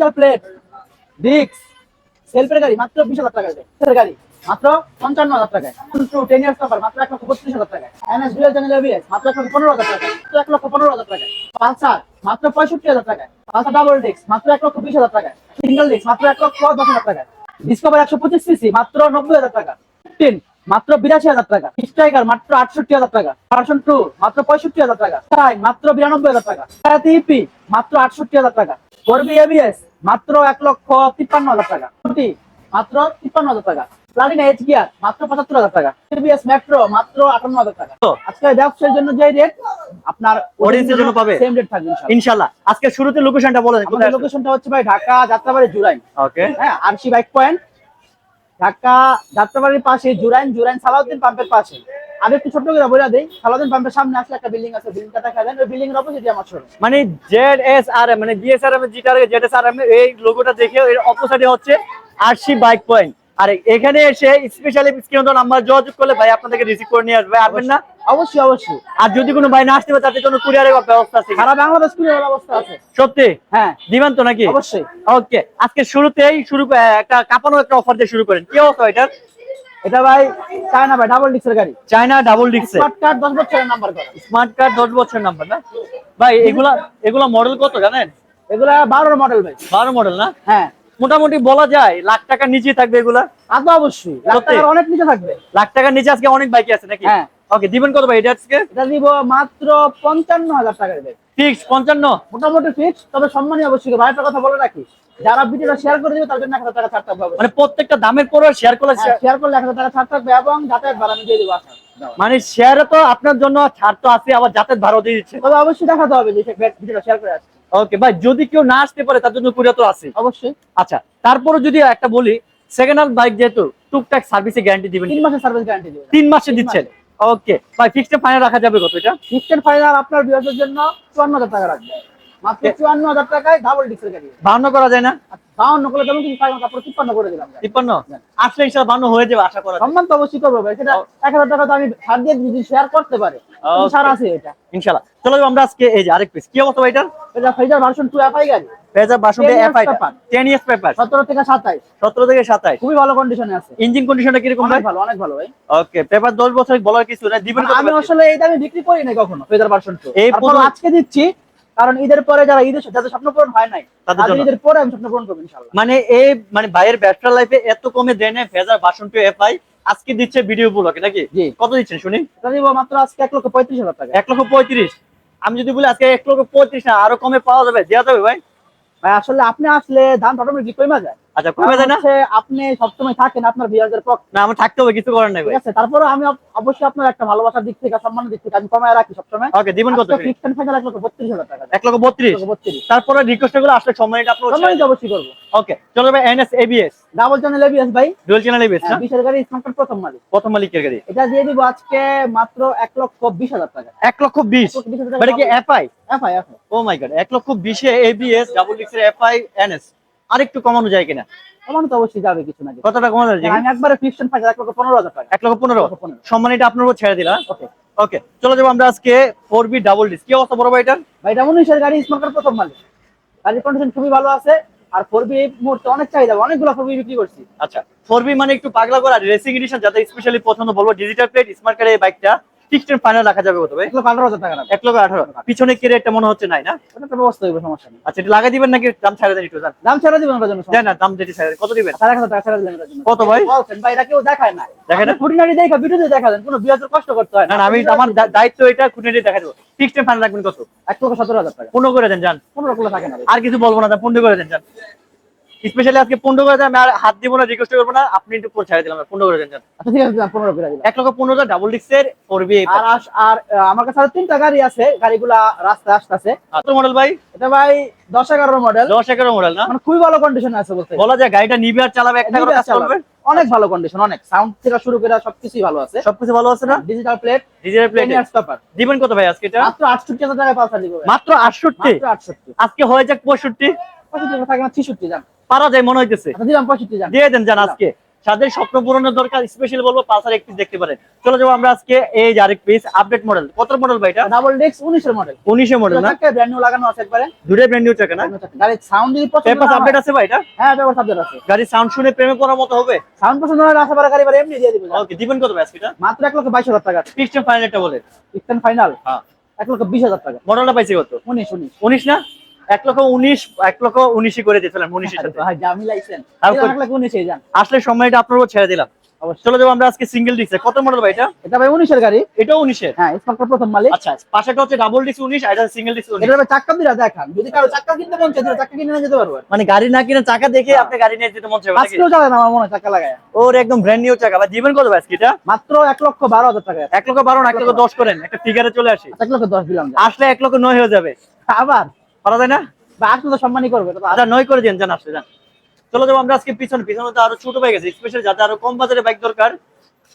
Digital plate ডিক্স সেলফের গাড়ি, মাত্র বিশ হাজার টাকা সেলফের গাড়ি, মাত্র পঞ্চান্ন হাজার টাকায়। টু টেন ইয়ার্স কভার মাত্র এক লক্ষ বত্রিশ হাজার টাকায়। এনএস ডুয়েল চ্যানেল এবিএস মাত্র এক লক্ষ পনেরো হাজার টাকা এক লক্ষ পনেরো হাজার টাকায়। পালসার মাত্র পঁয়ষট্টি হাজার টাকায়। পালসার ডাবল ডিক্স মাত্র এক লক্ষ বিশ হাজার টাকায়। সিঙ্গেল ডিক্স মাত্র এক লক্ষ দশ হাজার টাকায়। ডিসকভার একশো পঁচিশ সিসি মাত্র নব্বই হাজার টাকা। ফিফটিন মাত্র বিরাশি হাজার টাকা। স্ট্রাইকার মাত্র আটষট্টি হাজার টাকা। ভার্সন টু মাত্র পঁয়ষট্টি হাজার টাকা। মাত্র বিরানব্বই হাজার টাকা। ইপি মাত্র আটষট্টি হাজার টাকা। করবি এবিএস মাত্র এক লক্ষ তিপ্পান্ন হাজার টাকা। মাত্র তিপ্পান্ন হাজার টাকা। প্লাটিনা এইচ গিয়ার মাত্র পঁচাত্তর হাজার টাকা। টিভিএস মেট্রো মাত্র আটান্ন হাজার টাকা? আজকে ব্যবসার জন্য যে রেট আপনার এর জন্য পাবে? সেম রেট থাকবে ইনশাআল্লাহ। আজকে শুরুতে লোকেশনটা বলে দেন লোকেশনটা হচ্ছে ভাই ঢাকা যাত্রাবাড়ি জুরাইন। ওকে হ্যাঁ আরশি বাইক পয়েন্ট ঢাকা যাত্রাবাড়ির পাশে জুরাইন জুরাইন সালাউদ্দিন পাম্পের পাশে। একটু ছোট্ট করে বলে দেই সালাউদ্দিন পাম্পের সামনে আসলে একটা বিল্ডিং আছে বিল্ডিংটা দেখা দেন ওই বিল্ডিং এর অপোজিটে আমার শোরুম মানে জেড এস আর এম মানে বিএসআরএম জিটার জেড এস আর এম এই লোগোটা দেখে এর অপোজিটে হচ্ছে আরসি বাইক পয়েন্ট আর এখানে এসে স্পেশালি স্ক্রিন নাম্বার যোগাযোগ করলে ভাই আপনাদেরকে রিসিভ করে নিয়ে আসবে আসবেন না? অবশ্যই অবশ্যই। আর যদি কোনো ভাই না আসতে পারে তাদের জন্য কুরিয়ারের ব্যবস্থা আছে সারা বাংলাদেশ কুরিয়ার ব্যবস্থা আছে। সত্যি? হ্যাঁ। দিবেন তো নাকি? অবশ্যই। ওকে আজকে শুরুতেই শুরু একটা কাপানো একটা অফার দিয়ে শুরু করেন। কি অবস্থা এটার? এটা ভাই চায়না ভাই ডাবল ডিক্সের গাড়ি। চায়না ডাবল ডিক্সে স্মার্ট কার্ড দশ বছরের নাম্বার করা। স্মার্ট কার্ড দশ বছর নাম্বার না? ভাই এগুলা এগুলা মডেল কত জানেন? এগুলা বারোর মডেল ভাই। বারো মডেল না? হ্যাঁ। মোটামুটি বলা যায় লাখ টাকার নিচে থাকবে এগুলা? তা তো অবশ্যই। লাখ টাকার অনেক নিচে থাকবে। লাখ টাকার নিচে আজকে অনেক বাইক আছে নাকি? হ্যাঁ। ওকে দিবেন কত ভাই এটা আজকে? এটা দিব মাত্র পঞ্চান্ন হাজার টাকার ভাই ফিক্স পঞ্চান্ন? মোটামুটি ফিক্স তবে সম্মানীয় অবশ্যই। ভাই একটা কথা বলে রাখি। যারা ভিডিওটা শেয়ার করে দিবে তার জন্য এক টাকা ছাড় থাকবে মানে প্রত্যেকটা দামের পরে শেয়ার করলে শেয়ার করলে এক হাজার টাকা ছাড় থাকবে এবং যাতায়াত ভাড়া আমি দিয়ে দেবো মানে শেয়ারে তো আপনার জন্য ছাড় তো আছে আবার যাতায়াত ভাড়া দিয়ে দিচ্ছে। তবে অবশ্যই দেখাতে হবে যে ভিডিওটা শেয়ার করে আসছে। ওকে ভাই যদি কেউ না আসতে পারে তার জন্য কুরিয়া তো আছে। অবশ্যই। আচ্ছা তারপরে যদি একটা বলি সেকেন্ড হ্যান্ড বাইক যেহেতু টুকটাক সার্ভিসে গ্যারান্টি দিবেন। তিন মাসের সার্ভিস গ্যারান্টি দেবে তিন মাসে দিচ্ছেন। ওকে ভাই ফিক্সড ফাইনাল রাখা যাবে কত এটা? ফিক্সড ফাইনাল আপনার বিয়াসের জন্য চুয়ান্ন হাজার টাকা রাখবে। মাত্র টাকায় ডাবল ডিক্সের গাড়ি। বান্ন করা যায় না? বাউন্ন করলে করে দিলাম। আসলে বান্ন হয়ে যাবে আশা করা সম্মান তো অবশ্যই করব ভাই সেটা এক হাজার টাকা তো আমি ছাড় দিয়ে যদি শেয়ার করতে পারে। Okay. ছাড় আছে এটা। ইনশাল্লাহ চলো আমরা আজকে এই যে আরেক পিস কি অবস্থা ভাই এটা ফাইজার ভার্সন টু এফআই গাড়ি। ফেজার বাসন্তী 10 years এফআই 10 ইয়ার্স পেপার সতেরো থেকে সাতাইশ। 17 থেকে 27 খুবই ভালো কন্ডিশনে আছে। ইঞ্জিন কন্ডিশনটা কীরকম ভাই? ভালো অনেক ভালো ভাই। ওকে পেপার 10 বছর বলার কিছু না দিবেন আমি আসলে এই দামে বিক্রি করি নাই কখনো ভার্সন এই আজকে দিচ্ছি কারণ ঈদের পরে যারা ঈদের যাদের স্বপ্ন পূরণ হয় নাই তাদের ঈদের পরে আমি স্বপ্ন পূরণ করব ইনশাল্লাহ মানে এই মানে ভাইয়ের ব্যবসা লাইফে এত কমে দেয় না ফেজার টু এফআই আজকে দিচ্ছে ভিডিও ব্লগে নাকি? কত দিচ্ছেন শুনি? মাত্র আজকে এক লক্ষ পঁয়ত্রিশ হাজার টাকা। এক লক্ষ পঁয়ত্রিশ। আমি যদি বলি আজকে এক লক্ষ পঁয়ত্রিশ না আরও কমে পাওয়া যাবে দেওয়া যাবে ভাই? ভাই আসলে আপনি আসলে দাম অটোমেটিক কমে যায়। আচ্ছা কমে যায় না? আপনি সবসময় থাকেন আপনার বিয়ারদের পক্ষ। না আমার থাকতে হবে কিছু করার নাই ঠিক আছে তারপরে আমি অব- অবশ্যই আপনার একটা ভালোবাসার দিক থেকে সম্মানের দিক থেকে আমি কমায় রাখি সবসময়। ওকে দিবেন কত? ফিক্সড ফাইনাল এক লক্ষ বত্রিশ হাজার টাকা। এক লক্ষ বত্রিশ? বত্রিশ। তারপরে রিকোয়েস্টগুলো আসলে সম্মানিত আপনার সম্মানিত অবশ্যই করব। ওকে চলো ভাই NS ABS double channel ABS ভাই। ডুয়েল চ্যানেল এবিএস না? বিশের গাড়ি প্রথম মালিক। প্রথম মালিকের গাড়ি। এটা দিয়ে দিব আজকে মাত্র এক লক্ষ বিশ হাজার টাকা। এক লক্ষ বিশ? এক লক্ষ বিশ হাজার টাকা মানে কি FI FI FI oh my God এক লক্ষ বিশে এবিএস ডাবল ডিক্সের এফআই এনএস আরেকটু কমানো যায় কিনা? কমানো তো অবশ্যই যাবে কিছু না কতটা কমানো যায়? আমি একবারে ফিক্সড ফাইনাল এক লক্ষ পনেরো হাজার টাকা। এক লক্ষ পনেরো? পনেরো। সম্মানিটা আপনার উপর ছেড়ে দিলাম। ওকে। ওকে চলো যাব আমরা আজকে ফোর বি ডাবল ডিস কি অবস্থা বড় ভাই এটার ভাই এটা উনিশের গাড়ি স্মার্ট কার্ড প্রথম মালিক। গাড়ির কন্ডিশন খুবই ভালো আছে। আর ফোর বি এই মুহূর্তে অনেক চাহিদা অনেকগুলো ফোর বি বিক্রি করছি। আচ্ছা ফোর বি মানে একটু পাগলা করা রেসিং এডিশন যাতে স্পেশালি পছন্দ বলব ডিজিটাল প্লেট স্মার্ট কার্ডের এই বাইকটা ফিক্সড ফাইনাল রাখা যাবে কত ভাই লক্ষ আঠারো হাজার টাকা এক লক্ষ আঠারো। পিছনে কেড়ে একটা মনে হচ্ছে নাই না? ওটা তো ব্যবস্থা সমস্যা নেই। আচ্ছা এটা লাগাই দিবেন নাকি দাম ছাড়া দেন একটু দাম ছাড়া দিবেন ওটার জন্য না দাম যেটি ছাড়া কত দিবেন? সাড়ে এক হাজার টাকা ছাড়া দিবেন ওটার জন্য। কত ভাই? ভাই এটা কেউ দেখায় না দেখে না? খুঁটিনাটি দেখা ভিডিওতে দেখা দেন কোনো বিয়াজের কষ্ট করতে হয় না। না আমি আমার দায়িত্ব এটা খুঁটে দিয়ে দেখা দেবো। ফিক্সড ফাইনাল রাখবেন কত? এক লক্ষ সতেরো হাজার টাকা। পনেরো করে দেন যান। পনেরো কিলো থাকে না আর কিছু বলব না পনেরো করে দেন যান। স্পেশালি আজকে পনেরো করে আমি আর হাত দিব না রিকোয়েস্ট করব না আপনি একটু পরে ছেড়ে দিলাম পনেরো করে দেন আচ্ছা ঠিক আছে দিলাম, পনেরো করে দিলাম। এক লক্ষ পনেরো হাজার ডাবল ডিক্সের ফোর বি আর আর আমার কাছে আরও তিনটা গাড়ি আছে গাড়িগুলা রাস্তায় আসতেছে। কত মডেল ভাই? এটা ভাই দশ এগারো মডেল দশ এগারো মডেল না? মানে খুবই ভালো কন্ডিশনে আছে বলতে। বলা যায় গাড়িটা নিবে আর চালাবে একটা করে চালাবে। অনেক ভালো কন্ডিশন অনেক। সাউন্ড থেকে শুরু করে সবকিছুই ভালো আছে। সবকিছু ভালো আছে না? Digital plate digital plate stopper দিবেন কত ভাই আজকে এটা? মাত্র আটষট্টি হাজার টাকায় পালসার দিব মাত্র আটষট্টি? মাত্র আটষট্টি। আজকে হয়ে যাক পঁয়ষট্টি। পঁয়ষট্টি থাকে না ছিষট্টি যান। পারা যায় মনে হইতেছে। আচ্ছা দিলাম পঁয়ষট্টি যান। দিয়ে দেন যান আজকে। যাদের স্বপ্ন পূরণের দরকার স্পেশালি বলব পালসার এক পিস দেখতে পারেন। চলে যাব আমরা আজকে এই যে আরেক পিস আপডেট মডেল কত মডেল ভাই এটা? ডাবল ডেক্স মডেল মডেল না? ব্র্যান্ড নিউ লাগানো আছে একবারে। দুটোই ব্র্যান্ড নিউ চাকা না? গাড়ির সাউন্ড যদি পছন্দ পেপার আপডেট আছে ভাই এটা? হ্যাঁ পেপার আছে। সাউন্ড শুনে প্রেমে পড়ার মতো হবে? সাউন্ড পছন্দ হলে আশা গাড়ি এমনি দিয়ে দিবে ওকে দিবেন কত ভাই এটা? মাত্র লক্ষ হাজার টাকা। ফিক্সড ফাইনাল বলে। ফাইনাল হ্যাঁ। লক্ষ হাজার টাকা। মডেলটা পাইছি কত? উনিশ উনিশ। উনিশ না? এক লক্ষ উনিশ এক লক্ষ উনিশই করে দিয়েছিলাম উনিশের সাথে। এটা আসলে সময়টা আপনার উপর ছেড়ে দিলাম। চলে যাব আমরা আজকে সিঙ্গেল ডিস্ক কত মডেল ভাই এটা? এটা ভাই উনিশের গাড়ি। এটাও উনিশের? হ্যাঁ স্মার্ট প্রথম মালিক। আচ্ছা পাশেটা হচ্ছে ডাবল ডিস্ক উনিশ আর এটা সিঙ্গেল ডিস্ক উনিশ। এটা চাক্কা দিরা দেখান। যদি কারও চাক্কা কিনতে মন চায় চাক্কা কিনে নিয়ে যেতে পারব। মানে গাড়ি না কিনে চাকা দেখে হ্যাঁ। আপনি গাড়ি নিয়ে যেতে মন নাকি? আজকেও চালায় না আমার মনে চাক্কা লাগায়। ওর একদম ব্র্যান্ড নিউ চাকা। ভাই দিবেন কত ভাই আজকে এটা? মাত্র এক লক্ষ বারো হাজার টাকা এক লক্ষ বারো না এক লক্ষ দশ করেন। একটা ফিগারে চলে আসি। এক লক্ষ দশ দিলাম। আসলে এক লক্ষ নয় হয়ে যাবে। আবার? পারা যায় না? বা আসলে তো সম্মানই করবে আচ্ছা নয় করে দিন জান আসলে চলো যাব আমরা আজকে পিছনে পিছনে তো আরও ছোট বাইক আছে স্পেশাল যাতে আরও কম বাজারে বাইক দরকার।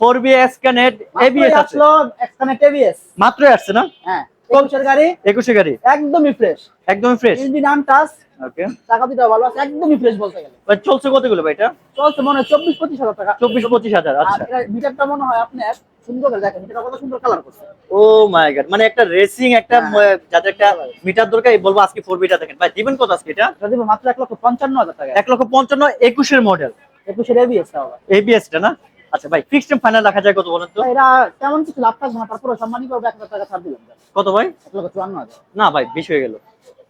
ফোর বি এস কানেট এবিএস আসলো এখানে টেভিএস মাত্রই আসছে না? হ্যাঁ একুশের গাড়ি। একুশে গাড়ি? একদমই ফ্রেশ একদমই ফ্রেশ ইঞ্জিন আনটাস ওকে টাকা দিতে ভালো আছে একদমই ফ্রেশ বলতে গেলে। চলছে কতগুলো ভাই এটা? চলছে মনে হয় চব্বিশ পঁচিশ হাজার টাকা। চব্বিশ পঁচিশ হাজার আচ্ছা। মিটারটা মনে হয় আপনার সুন্দর দেখেন কত সুন্দর কালার করছে। ও মাই গড মানে একটা রেসিং একটা হ্যাঁ। যাদের একটা মিটার দরকার বলব আজকে ফোর বিটা দেখেন। ভাই দিবেন কত আজকে এটা? এটা দিব মাত্র এক লক্ষ পঞ্চান্ন হাজার টাকা। এক লক্ষ পঞ্চান্ন একুশের মডেল একুশের এবিএস আবার এবিএস টা না? আচ্ছা ভাই ফিক্সড ফাইনাল রাখা যায় কত বলেন তো? এরা তেমন কিছু লাভ থাকবে না তারপরে টাকা ছাড় দিলাম কত ভাই? লক্ষ চুয়ান্ন হাজার। না ভাই বেশি হয়ে গেল।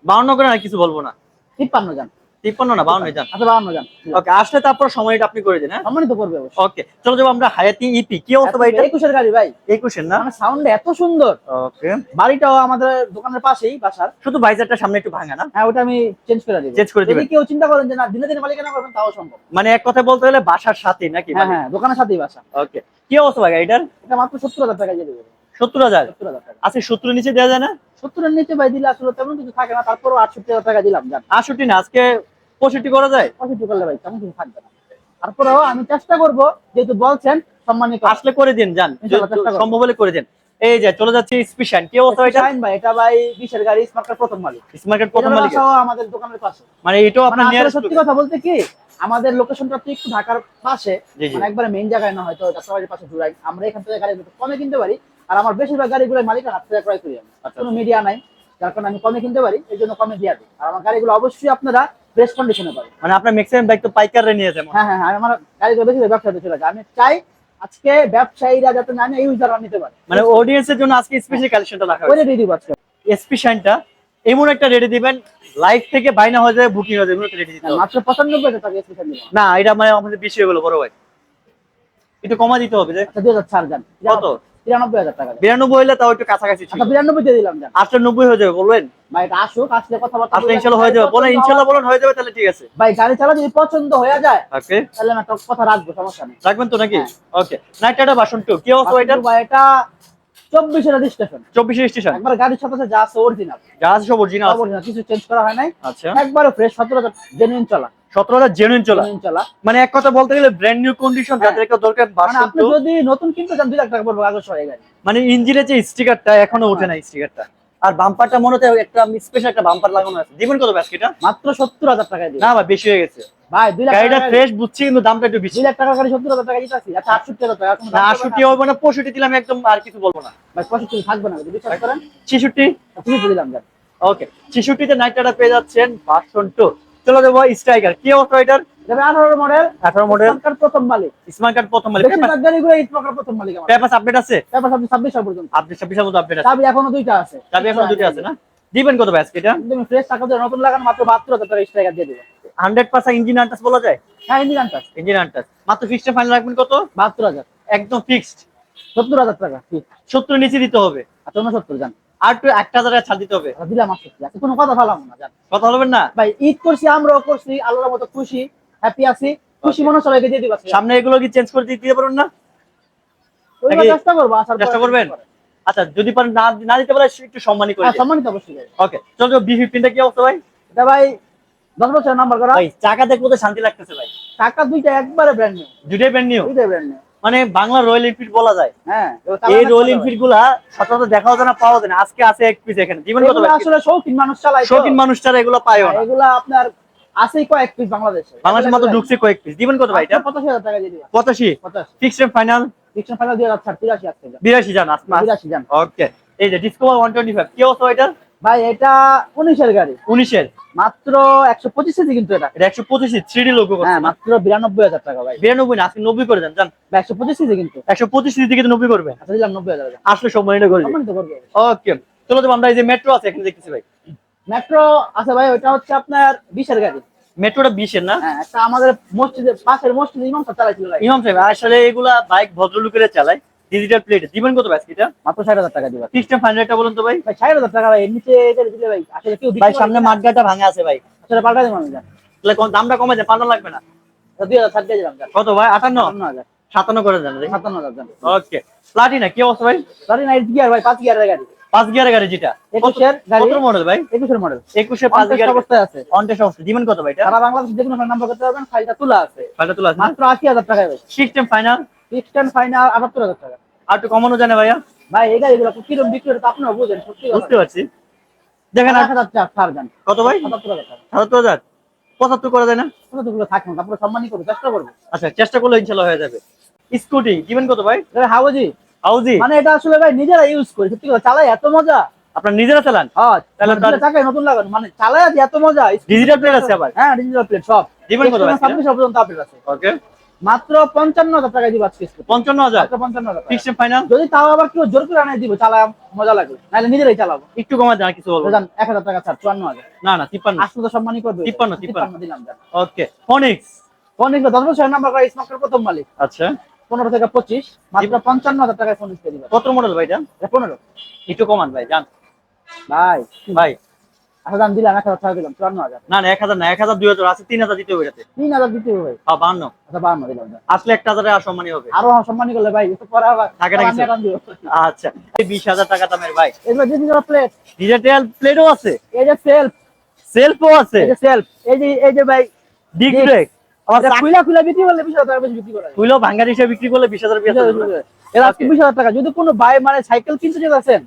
বাউন্ন করে না কিছু বলব না। তিপ্পান্ন যান তিপ্পান্ন না বাউন্ন যান। আচ্ছা বাউন্ন যান। ওকে আসলে তারপর সময়টা আপনি করে দিন হ্যাঁ? সম্মানিত করবে অবশ্যই। ওকে চলো যাব আমরা হায়াতি ইপি কি অবস্থা ভাই একুশের গাড়ি ভাই। একুশের না? মানে সাউন্ড এত সুন্দর। ওকে বাড়িটাও আমাদের দোকানের পাশেই বাসার। শুধু ভাইজারটা সামনে একটু ভাঙা না? হ্যাঁ ওটা আমি চেঞ্জ করে দিব। Change করে দিবেন। কেউ চিন্তা করেন যে না দিনে দিনে মালিকানা করবেন তাও সম্ভব। মানে এক কথা বলতে গেলে বাসার সাথে নাকি হ্যাঁ হ্যাঁ দোকানের সাথেই বাসা। ওকে কি অবস্থা ভাই এটার এটা মাত্র সত্তর হাজার টাকা দিয়ে দেবে। সত্তর হাজার? সত্তর হাজার আজকে সত্তর নিচে দেওয়া যায় না? সত্তরের নিচে ভাই দিলে আসলে তেমন কিছু থাকে না তারপরও আটষট্টি হাজার টাকা দিলাম আটষট্টি না আজকে পঁয়ষট্টি করা যায়? পঁয়ষট্টি করলে ভাই তেমন কিছু থাকবে না। তারপরেও আমি চেষ্টা করব যেহেতু বলছেন সম্মানিত আসলে করে দিন যান। সম্ভব হলে করে দিন। এই যে চলে যাচ্ছে স্পেশাল কি অবস্থা এটা? ভাই এটা ভাই বিশের গাড়ি স্মার্ট প্রথম মালিক। স্মার্ট প্রথম মালিক আমাদের দোকানের পাশে। মানে এটাও মানে আপনার নিয়ার সত্যি কথা বলতে কি আমাদের লোকেশনটা তো একটু ঢাকার পাশে। মানে একবারে মেইন জায়গায় না হয়তো যাত্রাবাড়ির পাশে জুড়াই আমরা এখান থেকে গাড়ি কমে কিনতে পারি। আর আমার বেশিরভাগ গাড়িগুলো মালিকের হাত থেকে ক্রয় করি আমি। আচ্ছা। কোনো মিডিয়া নাই। যার কারণে আমি কমে কিনতে পারি এই জন্য কমে দিয়ে দিই। আর আমার গাড়িগুলো অবশ্যই আপনারা বেস্ট কন্ডিশনে পাবেন মানে আপনার ম্যাক্সিমাম বাইক তো পাইকারে নিয়ে যাবেন হ্যাঁ হ্যাঁ হ্যাঁ আমার গাড়িগুলো যায় আমি চাই আজকে ব্যবসায়ীরা যাতে না নিয়ে ইউজাররা নিতে পারে। মানে অডিয়েন্সের জন্য আজকে স্পেশাল কালেকশনটা রাখা হয়েছে। দিব আজকে। এসপি শাইনটা এমন একটা রেডি দিবেন লাইভ থেকে বাইনা হয়ে যাবে বুকিং হয়ে যাবে এমন একটা রেডি দিতে মাত্র পঁচানব্বই হাজার টাকা স্পেশাল দিব না এটা মানে আমাদের বেশি হয়ে গেলো বড় ভাই। একটু কমা দিতে হবে যে। আচ্ছা দুই হাজার ছাড় কত? তিরানব্বই হাজার টাকা বিরানব্বই হলে তাও একটু কাছাকাছি আচ্ছা বিরানব্বই দিয়ে দিলাম যান নব্বই হয়ে যাবে বলবেন? ভাই এটা আসুক আসলে কথাবার্তা আসলে বলে ইনশাল্লাহ হয়ে যাবে। বলেন ইনশাল্লাহ বলেন হয়ে যাবে তাহলে ঠিক আছে। ভাই গাড়ি চালা যদি পছন্দ হয়ে যায় ওকে। তাহলে আমি একটা কথা রাখব সমস্যা নেই। রাখবেন তো নাকি? হ্যাঁ। ওকে। নাইটাটা বাসন টু কি অবস্থা এটার? ভাই এটা রেজিস্ট্রেশন চব্বিশে স্টেশন একবার গাড়ির সাথে যা আছে অরিজিনাল যা আছে সব অরিজিনাল কিছু চেঞ্জ করা হয় নাই। আচ্ছা। একবারে ফ্রেশ সতেরো জেনুইন চলা। সতেরো হাজার জেনুইন চলা। মানে এক কথা বলতে গেলে ব্র্যান্ড নিউ কন্ডিশন হ্যাঁ। যাদের একটা দরকার মানে আপনি যদি নতুন কিনতে চান দুই লাখ টাকা পড়বে কাগজ হয়ে মানে ইঞ্জিনের যে স্টিকারটা এখনও ওঠে না স্টিকারটা আর বাম্পারটা মনে হচ্ছে একটা স্পেশাল একটা বাম্পার লাগানো আছে। দিবেন কত ব্যাসকিটা মাত্র সত্তর হাজার টাকায় দিবে না ভাই বেশি হয়ে গেছে। ভাই দুই লাখ গাড়িটা ফ্রেশ বুঝছি কিন্তু দামটা একটু বেশি। লাখ গাড়ি সত্তর হাজার টাকা দিতে আচ্ছা আটষট্টি হাজার টাকা। না আটষট্টি হবে না পঁয়ষট্টি দিলাম একদম আর কিছু বলব না। ভাই পঁয়ষট্টি থাকবে না যদি বিশ্বাস করেন। ছেষট্টি? তুমি দিলাম যান। ওকে ছেষট্টিতে নাইটটা পেয়ে যাচ্ছেন ভার্সন টু চলো যাব স্ট্রাইকার কি অবস্থা এটার? আঠারো মডেল আঠারো মডেল প্রথম মালিক। স্মার্ট কার্ড প্রথম মালিক। বেশিরভাগ গাড়িগুলো এই প্রকার প্রথম মালিক পেপার আপডেট আছে? তারপর ছাব্বিশ পর্যন্ত। আপনি ছাব্বিশের মতো আপডেট আছে। এখনও দুইটা আছে। চাবি এখন দুটো আছে না? দিবেন কত ব্যাস এটা? তুমি ফ্রেশ টাকা দিয়ে নতুন লাগানো মাত্র বাহাত্তর হাজার টাকা স্ট্রাইকার দিয়ে দিবে হান্ড্রেড পার্সেন্ট ইঞ্জিন আনটাস বলা যায়? হ্যাঁ ইঞ্জিন আনটাস ইঞ্জিন আনটাস মাত্র ফিক্সড ফাইনাল রাখবেন কত? একদম ফিক্সড সত্তর হাজার টাকা। ঠিক সত্তর নিচে দিতে হবে। আচ্ছা উনসত্তর যান আর একটু একটা হাজার টাকা ছাড় দিতে হবে। আচ্ছা, দিলাম আচ্ছা কোনো কথা ভালো না জান। কথা বলবেন না? ভাই ঈদ করছি আমরাও করছি আল্লাহর মতো খুশি হ্যাপি আছি। খুশি মনে সবাইকে দিয়ে দিবা সামনে এগুলো কি চেঞ্জ করে দিতে পারবেন না? চেষ্টা করব আসার চেষ্টা করবেন? আচ্ছা যদি পারেন না না দিতে পারে একটু সম্মানই করে হ্যাঁ সম্মানিত অবশ্যই। ওকে চলো বি ফিফটিনটা কি অবস্থা ভাই? এটা ভাই দশ বছরের নাম্বার করা। ভাই চাকা দেখব তো শান্তি লাগতেছে ভাই। টাকা দুইটা একবারে ব্র্যান্ড নিউ দুটাই ব্র্যান্ড নিউ দুইটাই ব্র্যান্ড নিউ মানে বাংলা রয়্যাল এনফিল্ড বলা যায়। হ্যাঁ এই রয়্যাল এনফিল্ডগুলা সচরাচর দেখাও যায় না পাওয়া যায় না। আজকে আছে এক পিস এখানে। জীবন কত আসলে শৌখিন মানুষ চালায়। শৌখিন মানুষটারা এগুলো পায়ও হ্যাঁ, না এগুলা আপনার আছেই কয়েক পিস বাংলাদেশে। বাংলাদেশের মাত্র ঢুকছে কয়েক পিস দিবেন কত ভাই এটা? পঁচাশি হাজার টাকা দিয়ে দিবা পঁচাশি? পঁচাশ। ফিক্সড ফাইনাল ফিকশন ফাইনাল দিয়ে যাচ্ছে তিরাশি হাজার টাকা বিরাশি জান আসমা তিরাশি জান। ওকে এই যে ডিসকভার ওয়ান টোয়েন্টি ফাইভ কি অবস্থা এটা ভাই এটা উনিশের গাড়ি। উনিশের। মাত্র একশো পঁচিশ সিসি কিন্তু এটা। এটা একশো পঁচিশে থ্রি লোগো হ্যাঁ মাত্র বিরানব্বই হাজার টাকা ভাই। বিরানব্বই না আজকে নব্বই করে দেন জান একশো পঁচিশ সিসি কিন্তু। একশো পঁচিশ থেকে কিন্তু নব্বই করবে। আচ্ছা দিলাম নব্বই হাজার আসলে সম্মানিত করবে সম্মানিত করব ওকে চলো তো আমরা এই যে মেট্রো আছে এখানে দেখতেছি ভাই। মেট্রো আছে ভাই ওটা হচ্ছে আপনার বিশের গাড়ি। মেট্রোটা বিশের না? হ্যাঁ একটা আমাদের মসজিদের পাশের মসজিদে ইমাম সাহেব চালাইছিল ইমাম সাহেব আসলে এগুলা বাইক ভদ্রলোকেরা চালায়। ডিজিটাল প্লেট দিবেন কত ভাই এটা? মাত্র ষাট হাজার টাকা দিবা। সিস্টেম ফাইনালটা বলুন তো ভাই। ভাই ষাট হাজার টাকা ভাই এর নিচে এটা দিলে ভাই আসলে কেউ ভাই সামনে মাঠগাটা ভাঙা আছে ভাই। আসলে পাল্টা দিলাম আমি তাহলে কোন দামটা কমে যায় পাল্টা লাগবে না। দুই হাজার ষাট দিয়ে দিলাম কত ভাই? আটান্ন? হাজার। সাতান্ন করে দেন সাতান্ন হাজার যান ওকে প্লাটিনা কি অবস্থা ভাই? গাড়ি নাইট গিয়ার ভাই পাঁচ গিয়ারের গাড়ি। পাঁচ গিয়ারের গাড়ি যেটা। একুশের কত মডেল ভাই? একুশের মডেল একুশে পাঁচ গিয়ার অবস্থায় আছে। অনটেস অবস্থা দিবেন কত ভাই এটা? সারা বাংলাদেশ যে কোনো নাম্বার করতে পারবেন ফাইলটা তোলা আছে। ফাইলটা তোলা আছে মাত্র আশি হাজার ভাই। সিস্টেম ফাইনাল ফিক্সড ফাইনাল আটাত্তর হাজার টাকা। আর একটু কমানো জানে ভাইয়া? ভাই এই গাড়িগুলো কিরম বিক্রি হচ্ছে আপনারা বুঝেন সত্যি বুঝতে পারছি। দেখেন আট আর হাজার টাকা ছাড় যান কত ভাই? সাতাত্তর হাজার টাকা। সাতাত্তর হাজার? পঁচাত্তর করা যায় না? কতগুলো থাকবে না তারপরে সম্মানই করব চেষ্টা করব। আচ্ছা চেষ্টা করলে ইনশাল্লাহ হয়ে যাবে। স্কুটি দিবেন কত ভাই? হাওজি হাউজি। মানে এটা আসলে ভাই নিজেরা ইউজ করি সত্যি কথা। চালাই এত মজা। আপনার নিজেরা চালান? হ্যাঁ তাহলে তাহলে নতুন লাগানো। মানে আজ এত মজা ডিজিটাল প্লেট আছে আবার? হ্যাঁ ডিজিটাল প্লেট সব। দিবেন কত ভাই? ছাব্বিশ পর্যন্ত আপডেট আছে। ওকে মাত্র পঞ্চান্ন হাজার টাকা দিব আজকে। পঞ্চান্ন হাজার? পঞ্চান্ন হাজার। সিস্টেম ফাইনাল যদি তাও আবার কেউ জোর করে আনাই দিব চালা মজা লাগবে। নাহলে নিজেরাই চালাবো। একটু কমা দেন কিছু বলব। জান এক হাজার টাকা ছাড় চুয়ান্ন হাজার। না না তিপ্পান্ন। আসলে তো সম্মানই করবে। তিপ্পান্ন, তিপ্পান্ন। দিলাম ওকে ফোনিক্স ফোন দশ বছরের নাম্বার করে স্মার্টের প্রথম মালিক। আচ্ছা। পনেরো থেকে পঁচিশ মাত্র পঞ্চান্ন হাজার টাকায় ফোন দিবে। কত মডেল ভাই এটা পনেরো। একটু কমান ভাই জান। ভাই। ভাই। আচ্ছা দিলাম এক হাজার টাকা দিলাম চুয়ান্ন হাজার। না না এক হাজার না এক হাজার দুই হাজার আছে তিন হাজার দিতে হবে এটাতে তিন হাজার দিতে হবে ভাই বান্ন আচ্ছা বান্ন দিলাম আসলে একটা হাজারে সম্মানী হবে। আরও সম্মানই করলে ভাই পরে আবার থাকে না কিছু? আবার দিব। আচ্ছা এই বিশ হাজার টাকা দামের ভাই। এবার ডিজিটাল প্লেট ডিজিটাল প্লেটও আছে? এই যে সেলফ সেলফও আছে? এই যে সেলফ এই যে এই যে ভাই ডিগ ব্রেক আমার খুলা খুলা বিক্রি করলে বিশ হাজার টাকা বিক্রি করা ভাঙ্গার হিসেবে বিক্রি করলে বিশ হাজার বিশ হাজার টাকা যদি কোনো ভাই মানে সাইকেল কিনতে যেতেছেন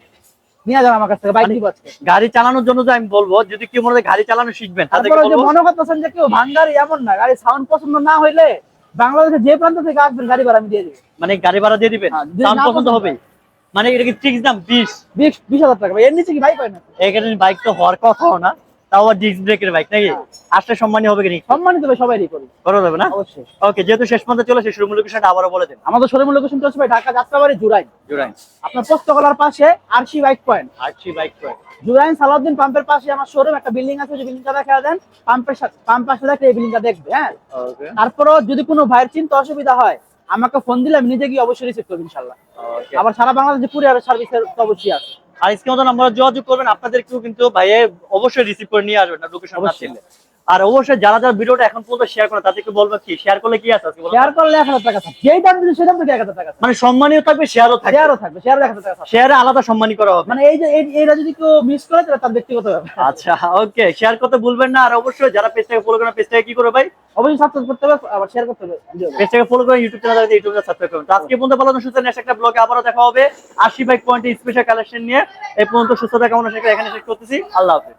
নিয়ে যান আমার কাছ থেকে বাইক দিব আজকে। গাড়ি চালানোর জন্য যে আমি বলব যদি কেউ মনে গাড়ি চালানো শিখবেন তারপরে যে মনে করতেছেন যে কেউ ভাঙ্গারি এমন না গাড়ি সাউন্ড পছন্দ না হইলে বাংলাদেশে যে প্রান্ত থেকে আসবেন গাড়ি ভাড়া আমি দিয়ে দিই মানে গাড়ি ভাড়া দিয়ে দিবেন? হ্যাঁ, সাউন্ড না পছন্দ হবে? মানে এটা কি ফিক্স দাম বিশ। বিশ বিশ হাজার টাকা এর নিচে কি বাইক হয় না এখানে বাইক তো হওয়ার কথাও না। তাও আবার ডিস্ক ব্রেকের বাইক নাকি? হ্যাঁ। আসলে সম্মানী হবে কি সম্মানিত ভাই সবাই করি করা যাবে না? অবশ্যই। ওকে যেহেতু শেষ পর্যন্ত চলে শেষ রুম লোকেশনটা আবারও বলে দেন। আমাদের শোরুম হচ্ছে ভাই ঢাকা যাত্রাবাড়ি জুরাইন। জুরাইন। আপনার পোস্তকলার পাশে Arshi bike point RC bike Jurain Salauddin পাম্পের পাশে আমার শোরুম একটা বিল্ডিং আছে যে বিল্ডিংটা দেখা দেন। পাম্পের সাথে পাম্প পাশে দেখলে এই বিল্ডিংটা দেখবে হ্যাঁ? তারপরও যদি কোনো ভাইয়ের চিন্তা অসুবিধা হয় আমাকে ফোন দিলে আমি নিজে গিয়ে অবশ্যই রিসিভ করব ইনশাল্লাহ। আবার সারা বাংলাদেশে কুরিয়ার সার্ভিসের অবশ্যই আছে। আর স্ক্রিন মতো নাম্বার যোগাযোগ করবেন। আপনাদের কেউ কিন্তু ভাইয়ে অবশ্যই রিসিভ করে নিয়ে আসবেন না লোকেশন না আর অবশ্যই যারা যারা ভিডিওটা এখন পর্যন্ত শেয়ার করে তাদেরকে বলব কি শেয়ার করলে কি আছে শেয়ার করলে এক হাজার টাকা থাকবে। যেই দাম দিচ্ছে সেই দাম থেকে এক হাজার টাকা মানে সম্মানীয় থাকবে শেয়ারও থাকবে। শেয়ারও থাকবে শেয়ার এক হাজার টাকা শেয়ারে আলাদা সম্মানী করা হবে। মানে এই যে এইটা যদি কেউ মিস করে তাহলে তার ব্যক্তিগত ব্যাপার। আচ্ছা ওকে শেয়ার করতে ভুলবেন না। আর অবশ্যই যারা পেজটাকে ফলো করেন পেজটাকে কি করে ভাই? অবশ্যই সাবস্ক্রাইব করতে হবে আবার শেয়ার করতে হবে। পেজটাকে ফলো করে ইউটিউব চ্যানেল ইউটিউবে সাবস্ক্রাইব করুন। তো আজকে পর্যন্ত ভালো সুস্থ নেক্সট একটা ব্লগে আবারও দেখা হবে। আশি বাইক পয়েন্টে স্পেশাল কালেকশন নিয়ে। এই পর্যন্ত সুস্থতা কেমন সেটা এখানে শেষ করতেছি। আল্লাহ হাফেজ।